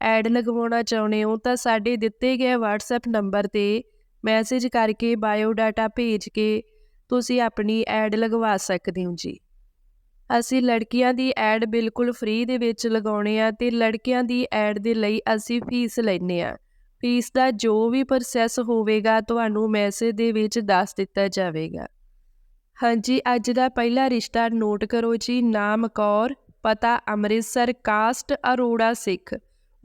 Add ਲਗਵਾਉਣਾ ਚਾਹੁੰਦੇ ਹੋ ਤਾਂ ਸਾਡੇ ਦਿੱਤੇ ਗਏ WhatsApp ਨੰਬਰ ਤੇ ਮੈਸੇਜ ਕਰਕੇ ਬਾਇਓ ਡਾਟਾ ਭੇਜ ਕੇ ਤੁਸੀਂ ਆਪਣੀ ਐਡ ਲਗਵਾ ਸਕਦੇ ਹੋ ਜੀ। ਅਸੀਂ ਲੜਕੀਆਂ ਦੀ ਐਡ ਬਿਲਕੁਲ ਫ੍ਰੀ ਦੇ ਵਿੱਚ ਲਗਾਉਣੇ ਆ ਤੇ ਲੜਕਿਆਂ ਦੀ ਐਡ ਦੇ ਲਈ ਅਸੀਂ ਫੀਸ ਲੈਨੇ ਆ। ਫੀਸ ਦਾ ਜੋ ਵੀ ਪ੍ਰੋਸੈਸ ਹੋਵੇਗਾ ਤੁਹਾਨੂੰ ਮੈਸੇਜ ਦੇ ਵਿੱਚ ਦੱਸ ਦਿੱਤਾ ਜਾਵੇਗਾ। ਹਾਂਜੀ, ਅੱਜ ਦਾ ਪਹਿਲਾ ਰਿਸ਼ਤਾ ਨੋਟ ਕਰੋ ਜੀ। ਨਾਮ ਕੌਰ, ਪਤਾ ਅੰਮ੍ਰਿਤਸਰ ਕਾਸਟ ਅਰੋੜਾ ਸਿੱਖ।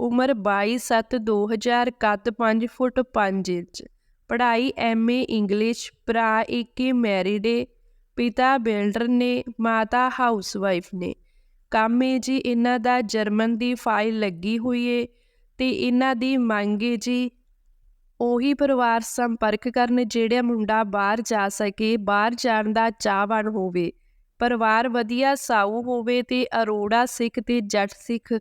ਉਮਰ 22/7/2000 ਕੱਦ 5 ਫੁੱਟ 5 ਇੰਚ। ਪੜ੍ਹਾਈ ਐਮਏ ਇੰਗਲਿਸ਼, ਭਰਾ ਏਕੇ ਮੈਰਿਡ ਏ, ਪਿਤਾ ਬਿਲਡਰ ਨੇ, ਮਾਤਾ ਹਾਊਸਵਾਈਫ ਨੇ। ਕੰਮ ਏ ਜੀ, ਇਹਨਾਂ ਦਾ ਜਰਮਨ ਦੀ ਫਾਈਲ ਲੱਗੀ ਹੋਈ ਏ ਤੇ ਇਹਨਾਂ ਦੀ ਮੰਗ ਏ ਜੀ ਉਹੀ ਪਰਿਵਾਰ ਸੰਪਰਕ ਕਰਨ ਜਿਹੜਾ ਮੁੰਡਾ ਬਾਹਰ ਜਾ ਸਕੇ, ਬਾਹਰ ਜਾਣ ਦਾ ਚਾਹਵਾਨ ਹੋਵੇ। ਪਰਿਵਾਰ ਵਧੀਆ ਸਾਊ ਹੋਵੇ ਤੇ ਅਰੋੜਾ ਸਿੱਖ ਤੇ ਜੱਟ ਸਿੱਖ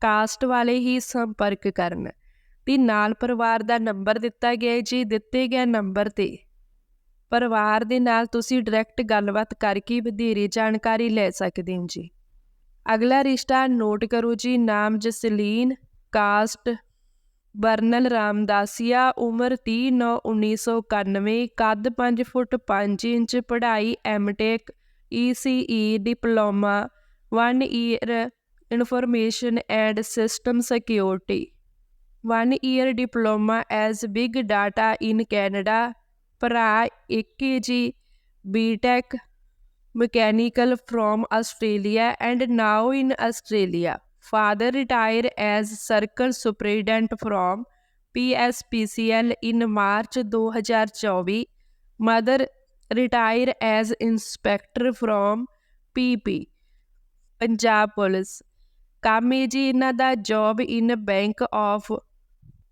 ਕਾਸਟ ਵਾਲੇ ਹੀ ਸੰਪਰਕ ਕਰਨ। ਤੇ ਨਾਲ ਪਰਿਵਾਰ ਦਾ ਨੰਬਰ ਦਿੱਤਾ ਗਿਆ ਜੀ, ਦਿੱਤੇ ਗਏ ਨੰਬਰ ਤੇ। ਪਰਿਵਾਰ ਦੇ ਨਾਲ ਤੁਸੀਂ ਡਾਇਰੈਕਟ ਗੱਲਬਾਤ ਕਰਕੇ ਵਧੇਰੇ ਜਾਣਕਾਰੀ ਲੈ ਸਕਦੇ ਹੋ ਜੀ। ਅਗਲਾ ਰਿਸ਼ਤਾ ਨੋਟ ਕਰੋ ਜੀ, ਨਾਮ ਜਸਲੀਨ, ਕਾਸਟ, ਬਰਨਲ ਰਾਮਦਾਸੀਆ, ਉਮਰ 30 9 1991 ਕੱਦ 5 ਫੁੱਟ 5 ਇੰਚ, ਪੜ੍ਹਾਈ MTech ECE diploma 1 year information and system security. One year diploma as big data in Canada, PRA AKG, BTEC, mechanical from Australia and now in Australia. Father retired as circle superintendent from PSPCL in March 2024. Mother retired as inspector from PP, Punjab Police. ਕੰਮ ਹੈ ਜੀ, ਇਹਨਾਂ ਦਾ job in Bank of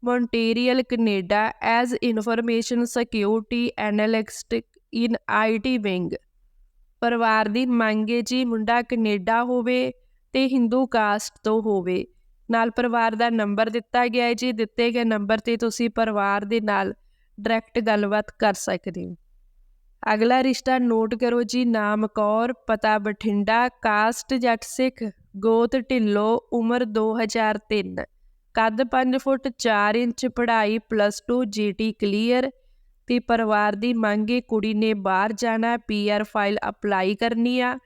Montreal Canada as information security analyst in IT wing ਪਰਿਵਾਰ ਦੀ ਮੰਗ ਹੈ ਜੀ ਮੁੰਡਾ ਕੈਨੇਡਾ ਹੋਵੇ ਤੇ ਹਿੰਦੂ ਕਾਸਟ ਤੋਂ ਹੋਵੇ। ਨਾਲ ਪਰਿਵਾਰ ਦਾ ਨੰਬਰ ਦਿੱਤਾ ਗਿਆ ਹੈ ਜੀ, ਦਿੱਤੇ ਗਏ ਨੰਬਰ ਤੇ ਤੁਸੀਂ ਪਰਿਵਾਰ ਦੇ ਨਾਲ ਡਾਇਰੈਕਟ ਗੱਲਬਾਤ ਕਰ ਸਕਦੇ ਹੋ। ਅਗਲਾ ਰਿਸ਼ਤਾ ਨੋਟ ਕਰੋ ਜੀ, ਨਾਮ ਕੌਰ, ਪਤਾ ਬਠਿੰਡਾ, ਕਾਸਟ ਜੱਟ ਸਿੱਖ, ਗੋਤ ਢਿੱਲੋ, ਉਮਰ 2003 ਕੱਦ 5 ਫੁੱਟ 4 ਇੰਚ, ਪੜ੍ਹਾਈ ਪਲੱਸ 2 ਜੀਟੀ ਕਲੀਅਰ ਤੇ ਪਰਿਵਾਰ ਦੀ ਮੰਗ ਹੈ ਕੁੜੀ ਨੇ ਬਾਹਰ ਜਾਣਾ ਪੀਆਰ ਫਾਈਲ ਅਪਲਾਈ ਕਰਨੀ ਆ,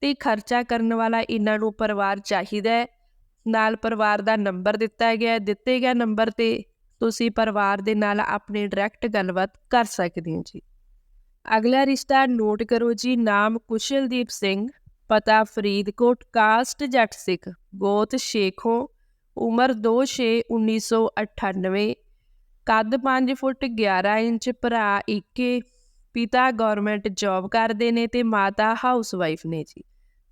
ਤੇ ਖਰਚਾ ਕਰਨ ਵਾਲਾ ਇਹਨਾਂ ਨੂੰ ਪਰਿਵਾਰ ਚਾਹੀਦਾ ਹੈ। ਨਾਲ ਪਰਿਵਾਰ ਦਾ ਨੰਬਰ ਦਿੱਤਾ ਗਿਆ ਦਿੱਤੇ ਗਿਆ ਨੰਬਰ ਤੇ ਤੁਸੀਂ ਪਰਿਵਾਰ ਦੇ ਨਾਲ ਆਪਣੀ ਡਾਇਰੈਕਟ ਗੱਲਬਾਤ ਕਰ ਸਕਦੇ ਹੋ ਜੀ। ਅਗਲਾ ਰਿਸ਼ਤਾ ਨੋਟ ਕਰੋ ਜੀ, ਨਾਮ ਕੁਸ਼ਲਦੀਪ ਸਿੰਘ, ਪਤਾ ਫਰੀਦਕੋਟ, ਕਾਸਟ ਜੱਟ ਸਿੱਖ, ਗੋਤ ਸ਼ੇਖੋਂ, ਉਮਰ 2/6/1998 ਕੱਦ 5 ਫੁੱਟ 11 ਇੰਚ, ਭਰਾ ਇੱਕੇ, ਪਿਤਾ ਗਵਰਨਮੈਂਟ ਜੌਬ ਕਰਦੇ ਨੇ ਤੇ ਮਾਤਾ ਹਾਊਸਵਾਈਫ ਨੇ ਜੀ।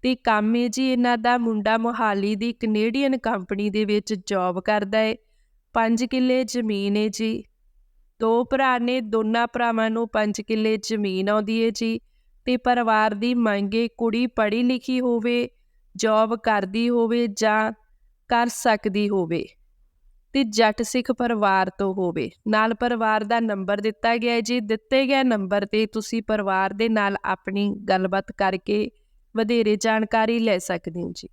ਤੇ ਕੰਮ ਹੈ ਜੀ, ਇਹਨਾਂ ਦਾ ਮੁੰਡਾ ਮੋਹਾਲੀ ਦੀ ਕੈਨੇਡੀਅਨ ਕੰਪਨੀ ਦੇ ਵਿੱਚ ਜੌਬ ਕਰਦਾ ਹੈ 5 ਕਿੱਲੇ ਜ਼ਮੀਨ ਹੈ ਜੀ। ਦੋ ਭਰਾ ਨੇ ਦੋਨਾਂ ਭਰਾਵਾਂ ਨੂੰ 5 ਕਿੱਲੇ ਜ਼ਮੀਨ ਆਉਂਦੀ ਹੈ ਜੀ ਤੇ ਪਰਿਵਾਰ ਦੀ ਮੰਗੇ ਕੁੜੀ ਪੜ੍ਹੀ ਲਿਖੀ ਹੋਵੇ ਜੌਬ ਕਰਦੀ ਹੋਵੇ ਜਾਂ ਕਰ ਸਕਦੀ ਹੋਵੇ ਤੇ ਜੱਟ ਸਿੱਖ ਪਰਿਵਾਰ ਤੋਂ ਹੋਵੇ। ਨਾਲ ਪਰਿਵਾਰ ਦਾ ਨੰਬਰ ਦਿੱਤਾ ਗਿਆ ਜੀ, ਦਿੱਤੇ ਗਏ ਨੰਬਰ ਤੇ ਤੁਸੀਂ ਪਰਿਵਾਰ ਦੇ ਨਾਲ ਆਪਣੀ ਗੱਲਬਾਤ ਕਰਕੇ ਵਧੇਰੇ ਜਾਣਕਾਰੀ ਲੈ ਸਕਦੇ ਹੋ ਜੀ।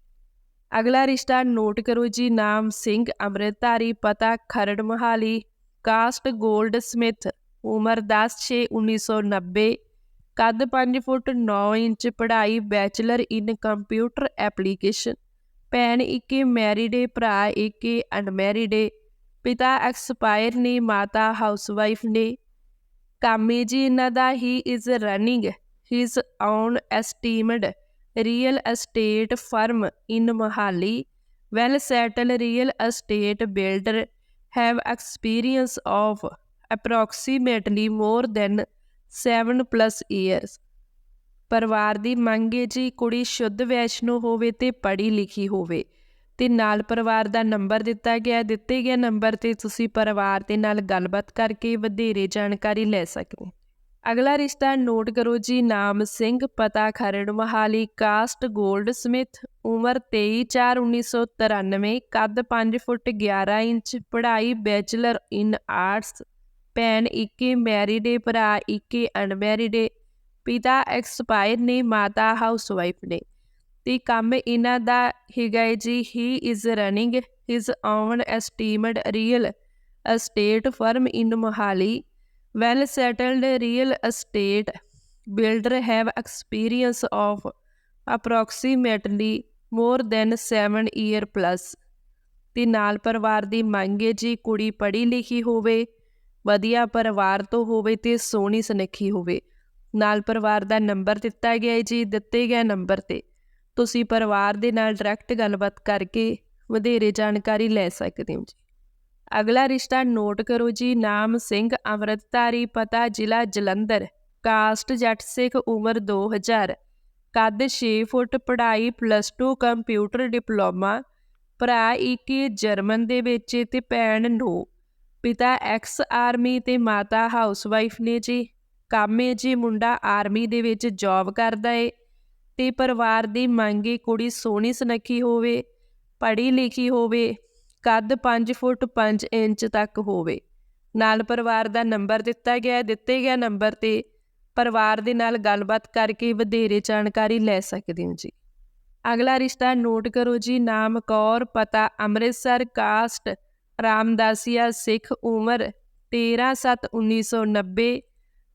ਅਗਲਾ ਰਿਸ਼ਤਾ ਨੋਟ ਕਰੋ ਜੀ, ਨਾਮ ਸਿੰਘ ਅੰਮ੍ਰਿਤਧਾਰੀ, ਪਤਾ Kharar Mohali. Caste goldsmith, ਉਮਰ 10/6/1990 ਕੱਦ 5 ਫੁੱਟ 9 ਇੰਚ, ਪੜ੍ਹਾਈ ਬੈਚਲਰ ਇਨ ਕੰਪਿਊਟਰ ਐਪਲੀਕੇਸ਼ਨ, ਭੈਣ ਇੱਕੇ ਮੈਰਿਡ ਏ, ਭਰਾ ਇੱਕੇ ਅਨਮੈਰਿਡ ਏ, ਪਿਤਾ ਐਕਸਪਾਇਰ ਨੇ, ਮਾਤਾ ਹਾਊਸਵਾਈਫ ਨੇ। ਕਾਮੇ ਜੀ, ਇਹਨਾਂ ਦਾ he is running his own esteemed real estate firm in Mohali well settled real estate builder have experience of approximately more than 7 plus years. ਪਰਿਵਾਰ ਦੀ ਮੰਗ ਹੈ ਜੀ ਕੁੜੀ ਸ਼ੁੱਧ ਵੈਸ਼ਨੂ ਹੋਵੇ ਤੇ ਪੜ੍ਹੀ ਲਿਖੀ ਹੋਵੇ। ਤੇ ਨਾਲ ਪਰਿਵਾਰ ਦਾ ਨੰਬਰ ਦਿੱਤਾ ਗਿਆ ਦਿੱਤੇ ਗਏ ਨੰਬਰ ਤੇ ਤੁਸੀਂ ਪਰਿਵਾਰ ਦੇ ਨਾਲ ਗੱਲਬਾਤ ਕਰਕੇ ਵਧੇਰੇ ਜਾਣਕਾਰੀ ਲੈ ਸਕਦੇ ਹੋ। ਅਗਲਾ ਰਿਸ਼ਤਾ ਨੋਟ ਕਰੋ ਜੀ। ਨਾਮ ਸਿੰਘ, ਪਤਾ Kharar, Mohali, caste goldsmith. ਉਮਰ 23/4/1993 ਕੱਦ 5 ਫੁੱਟ 11 ਇੰਚ, ਪੜ੍ਹਾਈ ਬੈਚਲਰ ਇਨ ਆਰਟਸ, ਭੈਣ ਇੱਕੇ ਮੈਰਿਡ ਏ, ਭਰਾ ਇੱਕੇ ਅਨਮੈਰਿਡ ਏ, ਪਿਤਾ ਐਕਸਪਾਇਰ ਨੇ, ਮਾਤਾ ਹਾਊਸ ਵਾਈਫ ਨੇ। ਤੇ ਕੰਮ ਇਹਨਾਂ ਦਾ ਹੈਗਾ ਹੈ ਜੀ he is running his own esteemed real estate firm in Mohali well settled real estate builder have experience of approximately more than 7 year plus. ਤੇ ਨਾਲ ਪਰਿਵਾਰ ਦੀ ਮੰਗ ਹੈ ਜੀ ਕੁੜੀ ਪੜ੍ਹੀ ਲਿਖੀ ਹੋਵੇ, ਵਧੀਆ ਪਰਿਵਾਰ ਤੋਂ ਹੋਵੇ ਤੇ ਸੋਹਣੀ ਸੁਨੱਖੀ ਹੋਵੇ। ਨਾਲ ਪਰਿਵਾਰ ਦਾ ਨੰਬਰ ਦਿੱਤਾ ਗਿਆ ਹੈ ਜੀ, ਦਿੱਤੇ ਗਏ ਨੰਬਰ ਤੇ। ਤੁਸੀਂ ਪਰਿਵਾਰ ਦੇ ਨਾਲ ਡਾਇਰੈਕਟ ਗੱਲਬਾਤ ਕਰਕੇ ਵਧੇਰੇ ਜਾਣਕਾਰੀ ਲੈ ਸਕਦੇ ਹੋ ਜੀ। ਅਗਲਾ ਰਿਸ਼ਤਾ ਨੋਟ ਕਰੋ ਜੀ, ਨਾਮ ਸਿੰਘ ਅੰਮ੍ਰਿਤਧਾਰੀ, ਪਤਾ ਜ਼ਿਲ੍ਹਾ ਜਲੰਧਰ, ਕਾਸਟ ਜੱਟ ਸਿੱਖ ਉਮਰ 2000 ਕੱਦ 6 ਫੁੱਟ, ਪੜ੍ਹਾਈ ਪਲੱਸ 2 ਕੰਪਿਊਟਰ ਡਿਪਲੋਮਾ ਭਰਾ ਇੱਕ ਜਰਮਨ ਦੇ ਵਿੱਚ ਤੇ ਭੈਣ ਨੋ ਪਿਤਾ ਐਕਸ ਆਰਮੀ ਤੇ ਮਾਤਾ ਹਾਊਸਵਾਈਫ ਨੇ ਜੀ। ਕਾਮੇ ਜੀ, ਮੁੰਡਾ ਆਰਮੀ ਦੇ ਵਿੱਚ ਜੌਬ ਕਰਦਾ ਏ ਤੇ ਪਰਿਵਾਰ ਦੀ ਮੰਗੇ ਕੁੜੀ ਸੋਹਣੀ ਸੁਨੱਖੀ ਹੋਵੇ, ਪੜ੍ਹੀ ਲਿਖੀ ਹੋਵੇ, ਕੱਦ 5 ਫੁੱਟ 5 ਇੰਚ ਤੱਕ ਹੋਵੇ। ਨਾਲ ਪਰਿਵਾਰ ਦਾ ਨੰਬਰ ਦਿੱਤਾ ਗਿਆ, ਦਿੱਤੇ ਗਿਆ ਨੰਬਰ ਤੇ ਪਰਿਵਾਰ ਦੇ ਨਾਲ ਗੱਲਬਾਤ ਕਰਕੇ ਵਧੇਰੇ ਜਾਣਕਾਰੀ ਲੈ ਸਕਦੇ ਹੋ ਜੀ। ਅਗਲਾ ਰਿਸ਼ਤਾ ਨੋਟ ਕਰੋ ਜੀ, ਨਾਮ ਕੌਰ, ਪਤਾ ਅੰਮ੍ਰਿਤਸਰ, ਕਾਸਟ, ਰਾਮਦਾਸੀਆ, ਸਿੱਖ ਉਮਰ 13/7/1990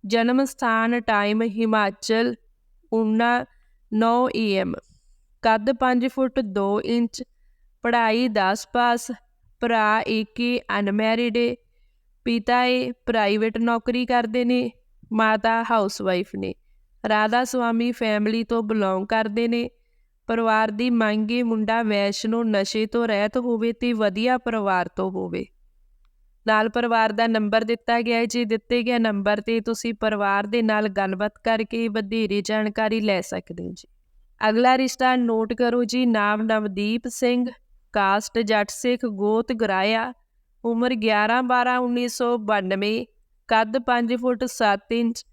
ਜਨਮ ਸਥਾਨ, ਟਾਈਮ ਹਿਮਾਚਲ 9 ਏਐਮ ਕੱਦ 5 ਫੁੱਟ 2 ਇੰਚ, ਪੜ੍ਹਾਈ 10 ਪਾਸ, ਭਰਾ ਏਕੇ ਅਨਮੈਰਿਡ ਏ, ਪਿਤਾ ਏ ਪ੍ਰਾਈਵੇਟ ਨੌਕਰੀ ਕਰਦੇ ਨੇ ਮਾਤਾ ਹਾਊਸਵਾਈਫ ਨੇ। ਰਾਧਾ ਸੁਆਮੀ ਫੈਮਿਲੀ ਤੋਂ ਬਿਲੋਂਗ ਕਰਦੇ ਨੇ। ਪਰਿਵਾਰ ਦੀ ਮੰਗੇ ਮੁੰਡਾ ਵੈਸ਼ਨੋ ਨਸ਼ੇ ਤੋਂ ਰਹਿਤ ਹੋਵੇ ਤੇ ਵਧੀਆ ਪਰਿਵਾਰ ਤੋਂ ਹੋਵੇ। ਨਾਲ ਪਰਿਵਾਰ ਦਾ ਨੰਬਰ ਦਿੱਤਾ ਗਿਆ ਹੈ। ਜੀ ਦਿੱਤੇ ਗਿਆ ਨੰਬਰ ਤੇ ਤੁਸੀਂ ਪਰਿਵਾਰ ਦੇ ਨਾਲ ਗੱਲਬਾਤ ਕਰਕੇ ਵਧੇਰੇ ਜਾਣਕਾਰੀ ਲੈ ਸਕਦੇ ਹੋ ਜੀ। ਅਗਲਾ ਰਿਸ਼ਤਾ ਨੋਟ ਕਰੋ ਜੀ। ਨਾਮ ਨਵਦੀਪ ਸਿੰਘ ਕਾਸਟ ਜੱਟ ਸਿੱਖ, ਗੋਤ ਗਰਾਇਆ, ਉਮਰ 11 12 1992 ਕੱਦ 5 ਫੁੱਟ 7 ਇੰਚ,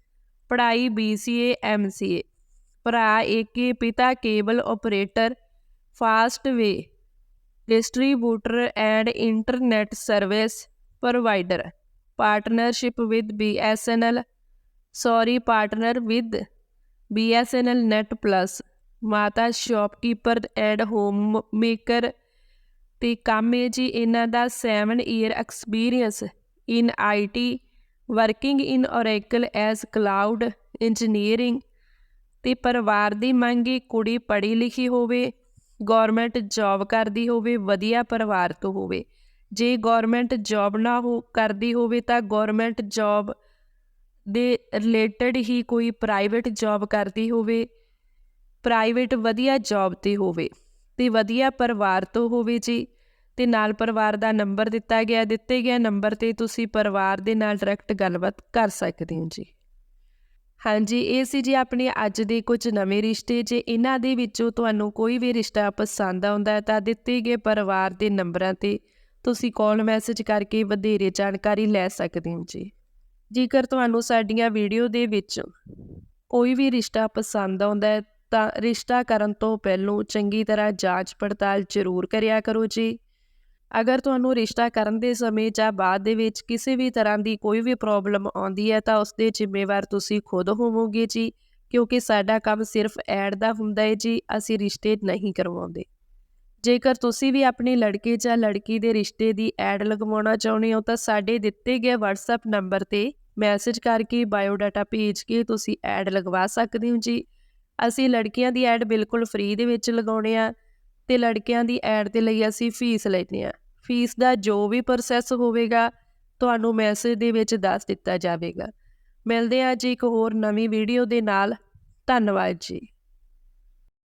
ਪੜ੍ਹਾਈ BCA MCA ਭਰਾ ਏਕੇ ਪਿਤਾ cable operator Fastway, distributor and internet service provider. Partnership with BSNL sorry, partner with BSNL net plus, ਮਾਤਾ ਸ਼ਾਪਕੀਪਰ ਐਂਡ ਹੋਮ ਮੇਕਰ ਤੇ ਕੰਮ ਹੈ ਜੀ ਇਹਨਾਂ ਦਾ 7 year experience in IT working in Oracle as cloud engineering ਤੇ ਪਰਿਵਾਰ ਦੀ ਮੰਗੀ ਕੁੜੀ ਪੜ੍ਹੀ ਲਿਖੀ ਹੋਵੇ ਗਵਰਨਮੈਂਟ ਜੌਬ ਕਰਦੀ ਹੋਵੇ, ਵਧੀਆ ਪਰਿਵਾਰ ਤੋਂ ਹੋਵੇ। ਜੇ ਗਵਰਨਮੈਂਟ ਜੌਬ ਨਾ ਹੋ, ਕਰਦੀ ਹੋਵੇ ਤਾਂ ਗਵਰਨਮੈਂਟ ਜੌਬ ਦੇ ਰਿਲੇਟਡ ਹੀ ਕੋਈ ਪ੍ਰਾਈਵੇਟ ਜੌਬ ਕਰਦੀ ਹੋਵੇ ਪ੍ਰਾਈਵੇਟ ਵਧੀਆ ਜੌਬ ਤੇ ਹੋਵੇ। ਤੇ ਵਧੀਆ ਪਰਿਵਾਰ ਤੋਂ ਹੋਵੇ ਜੀ ਤੇ ਨਾਲ ਪਰਿਵਾਰ ਦਾ ਨੰਬਰ ਦਿੱਤਾ ਗਿਆ, ਦਿੱਤੇ ਗਏ ਨੰਬਰ ਤੇ ਤੁਸੀਂ ਪਰਿਵਾਰ ਦੇ ਨਾਲ ਡਾਇਰੈਕਟ ਗੱਲਬਾਤ ਕਰ ਸਕਦੇ ਹੋ ਜੀ। ਹਾਂਜੀ, ਇਹ ਸੀ ਜੀ ਆਪਣੇ ਅੱਜ ਦੇ ਕੁਝ ਨਵੇਂ ਰਿਸ਼ਤੇ। ਜੇ ਇਹਨਾਂ ਦੇ ਵਿੱਚੋਂ ਤੁਹਾਨੂੰ ਕੋਈ ਵੀ ਰਿਸ਼ਤਾ ਪਸੰਦ ਆਉਂਦਾ ਹੈ ਤਾਂ ਦਿੱਤੇ ਗਏ ਪਰਿਵਾਰ ਦੇ ਨੰਬਰਾਂ ਤੇ ਤੁਸੀਂ ਕਾਲ ਮੈਸੇਜ ਕਰਕੇ ਵਧੇਰੇ ਜਾਣਕਾਰੀ ਲੈ ਸਕਦੇ ਹੋ ਜੀ। ਜੇਕਰ ਤੁਹਾਨੂੰ ਸਾਡੀਆਂ ਵੀਡੀਓ ਦੇ ਵਿੱਚ ਕੋਈ ਵੀ ਰਿਸ਼ਤਾ ਪਸੰਦ ਆਉਂਦਾ ਹੈ ਤਾਂ ਰਿਸ਼ਤਾ ਕਰਨ ਤੋਂ ਪਹਿਲਾਂ ਚੰਗੀ ਤਰ੍ਹਾਂ ਜਾਂਚ ਪੜਤਾਲ ਜ਼ਰੂਰ ਕਰਿਆ ਕਰੋ ਜੀ। ਅਗਰ ਤੁਹਾਨੂੰ ਰਿਸ਼ਤਾ ਕਰਨ ਦੇ ਸਮੇਂ ਜਾਂ ਬਾਅਦ ਦੇ ਵਿੱਚ ਕਿਸੇ ਵੀ ਤਰ੍ਹਾਂ ਦੀ ਕੋਈ ਵੀ ਪ੍ਰੋਬਲਮ ਆਉਂਦੀ ਹੈ ਤਾਂ ਉਸ ਦੇ ਜ਼ਿੰਮੇਵਾਰ ਤੁਸੀਂ ਖੁਦ ਹੋਵੋਗੇ ਜੀ, ਕਿਉਂਕਿ ਸਾਡਾ ਕੰਮ ਸਿਰਫ ਐਡ ਦਾ ਹੁੰਦਾ ਹੈ ਜੀ, ਅਸੀਂ ਰਿਸ਼ਤੇ ਨਹੀਂ ਕਰਵਾਉਂਦੇ। ਜੇਕਰ ਤੁਸੀਂ ਵੀ ਆਪਣੇ ਲੜਕੇ ਜਾਂ ਲੜਕੀ ਦੇ ਰਿਸ਼ਤੇ ਦੀ ਐਡ ਲਗਵਾਉਣਾ ਚਾਹੁੰਦੇ ਹੋ ਤਾਂ ਸਾਡੇ ਦਿੱਤੇ ਗਏ WhatsApp ਨੰਬਰ ਤੇ ਮੈਸੇਜ ਕਰਕੇ ਬਾਇਓਡਾਟਾ ਭੇਜ ਕੇ ਤੁਸੀਂ ਐਡ ਲਗਵਾ ਸਕਦੇ ਹੋ ਜੀ। ਅਸੀਂ ਲੜਕੀਆਂ ਦੀ ਐਡ ਬਿਲਕੁਲ ਫ੍ਰੀ ਦੇ ਵਿੱਚ ਲਗਾਉਣੇ ਆ ਤੇ ਲੜਕਿਆਂ ਦੀ ਐਡ ਦੇ ਲਈ ਅਸੀਂ ਫੀਸ ਲੈਂਦੇ ਆ ਫੀਸ ਦਾ ਜੋ ਵੀ ਪ੍ਰੋਸੈਸ ਹੋਵੇਗਾ, ਤੁਹਾਨੂੰ ਮੈਸੇਜ ਦੇ ਵਿੱਚ ਦੱਸ ਦਿੱਤਾ ਜਾਵੇਗਾ। ਮਿਲਦੇ ਹਾਂ ਜੀ ਇੱਕ ਹੋਰ ਨਵੀਂ ਵੀਡੀਓ ਦੇ ਨਾਲ। ਧੰਨਵਾਦ ਜੀ।